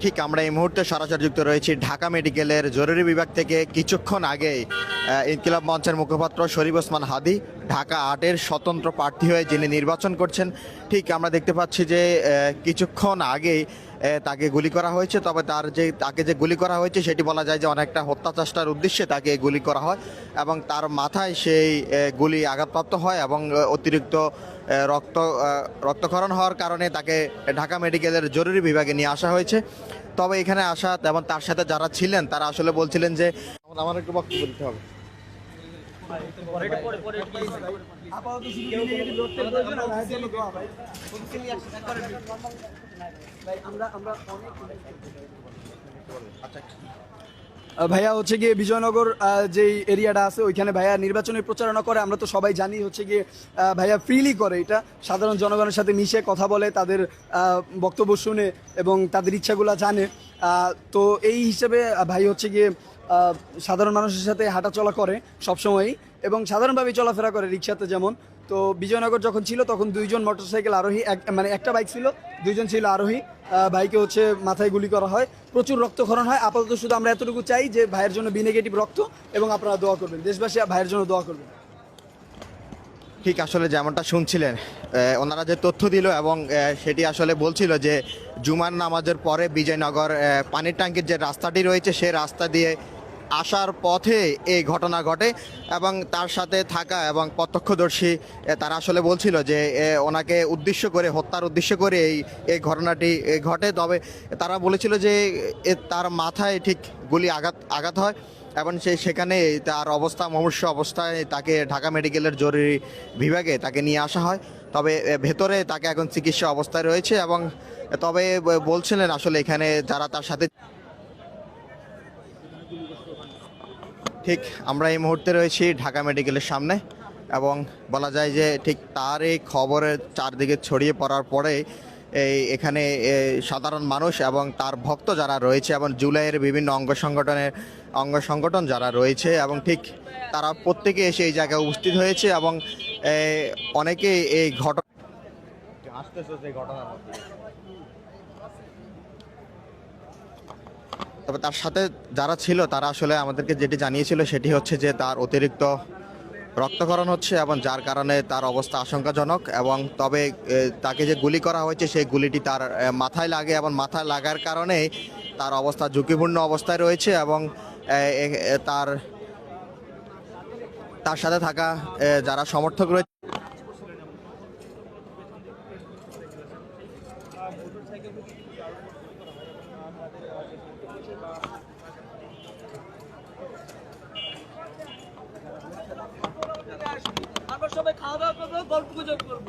ঠিক আমরা এই মুহূর্তে সরাসরি যুক্ত রয়েছি ঢাকা মেডিকেলের জরুরি বিভাগ থেকে কিছুক্ষণ আগে ইনকিলাব মঞ্চের মুখপাত্র শরীফ ওসমান হাদি। ঢাকা আটের স্বতন্ত্র প্রার্থী হয়ে যিনি নির্বাচন করছেন, ঠিক আমরা দেখতে পাচ্ছি যে কিছুক্ষণ আগেই তাকে গুলি করা হয়েছে, তবে তার যে, তাকে যে গুলি করা হয়েছে সেটি বলা যায় যে অনেকটা হত্যা চেষ্টার উদ্দেশ্যে তাকে গুলি করা হয় এবং তার মাথায় সেই গুলি আঘাতপ্রাপ্ত হয় এবং অতিরিক্ত রক্ত রক্তক্ষরণ হওয়ার কারণে তাকে ঢাকা মেডিকেলের জরুরি বিভাগে নিয়ে আসা হয়েছে। তবে এখানে আসা এবং তার সাথে যারা ছিলেন, তারা আসলে বলছিলেন যে, আমার একটু বক্তব্য দিতে হবে। ভাইয়া হচ্ছে গিয়ে বিজয়নগর যেই এরিয়াটা আছে, ওইখানে ভাইয়া নির্বাচনের প্রচারণা করে, আমরা তো সবাই জানি হচ্ছে গিয়ে ভাইয়া ফ্রিলি করে এটা। সাধারণ জনগণের সাথে মিশে কথা বলে, তাদের বক্তব্য শুনে এবং তাদের ইচ্ছাগুলো জানে। তো এই হিসেবে ভাই হচ্ছে গিয়ে সাধারণ মানুষের সাথে হাঁটাচলা করে সবসময়ই এবং সাধারণভাবেই চলাফেরা করে রিক্সাতে যেমন। তো বিজয়নগর যখন ছিল তখন দুইজন মোটরসাইকেল আরোহী, এক মানে একটা বাইক ছিল, দুইজন ছিল আরোহী। ভাইকে হচ্ছে মাথায় গুলি করা হয়, প্রচুর রক্তক্ষরণ হয়। আপাতত শুধু আমরা এতটুকু চাই যে ভাইয়ের জন্য বি নেগেটিভ রক্ত এবং আপনারা দোয়া করবেন। দেশবাসী ভাইয়ের জন্য দোয়া করবেন। ঠিক আসলে যেমনটা শুনছিলেন ওনারা যে তথ্য দিল এবং সেটি আসলে বলছিল যে জুমার নামাজের পরে বিজয়নগর পানির ট্যাঙ্কির যে রাস্তাটি রয়েছে সে রাস্তা দিয়ে আসার পথে এই ঘটনা ঘটে এবং তার সাথে থাকা এবং প্রত্যক্ষদর্শী তারা আসলে বলছিল যে ওনাকে উদ্দেশ্য করে, হত্যার উদ্দেশ্য করে এই এই ঘটনাটি ঘটে। তবে তারা বলেছিল যে তার মাথায় ঠিক গুলি আঘাত আঘাত হয় এবং সে সেখানে তার অবস্থা, মুমূর্ষ অবস্থায় তাকে ঢাকা মেডিকেলের জরুরি বিভাগে তাকে নিয়ে আসা হয়। তবে ভেতরে তাকে এখন চিকিৎসা অবস্থায় রয়েছে এবং তবে বলছিলেন আসলে এখানে যারা তার সাথে ঠিক আমরা এই মুহূর্তে রয়েছি ঢাকা মেডিকেলের সামনে এবং বলা যায় যে ঠিক তার এই খবরের চারদিকে ছড়িয়ে পড়ার পরে এই এখানে সাধারণ মানুষ এবং তার ভক্ত যারা রয়েছে এবং জুলাইয়ের বিভিন্ন অঙ্গ সংগঠনের অঙ্গ সংগঠন যারা রয়েছে এবং ঠিক তারা প্রত্যেকে এসে এই জায়গায় উপস্থিত হয়েছে এবং অনেকে এই ঘটনা তবে তার সাথে যারা ছিল, তারা আসলে আমাদেরকে যেটি জানিয়েছিল সেটি হচ্ছে যে তার অতিরিক্ত রক্তকরণ হচ্ছে এবং যার কারণে তার অবস্থা আশঙ্কাজনক এবং তবে তাকে যে গুলি করা হয়েছে সেই গুলিটি তার মাথায় লাগে এবং মাথায় লাগার কারণে তার অবস্থা ঝুঁকিপূর্ণ অবস্থায় রয়েছে এবং তার তার সাথে থাকা যারা সমর্থক রয়েছে আমরা সবাই খাওয়া দাওয়া করব, গল্প গুজব করব।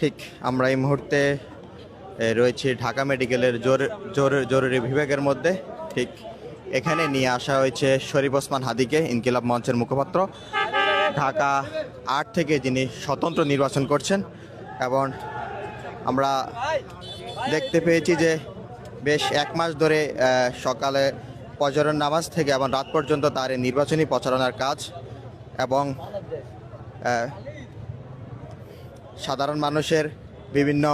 ঠিক, আমরা এই মুহূর্তে রয়েছি ঢাকা মেডিকেলের জোর- জোর- জরুরি বিভাগের মধ্যে। ঠিক, এখানে নিয়ে আসা হয়েছে শরীফ ওসমান হাদিকে, ইনকিলাব মঞ্চের মুখপাত্র। ঢাকা আট থেকে যিনি স্বতন্ত্র নির্বাচন করছেন এবং আমরা দেখতে পেয়েছি যে বেশ এক মাস ধরে সকালে পজরের নামাজ থেকে এবং রাত পর্যন্ত তার এই নির্বাচনী প্রচারণার কাজ এবং সাধারণ মানুষের বিভিন্ন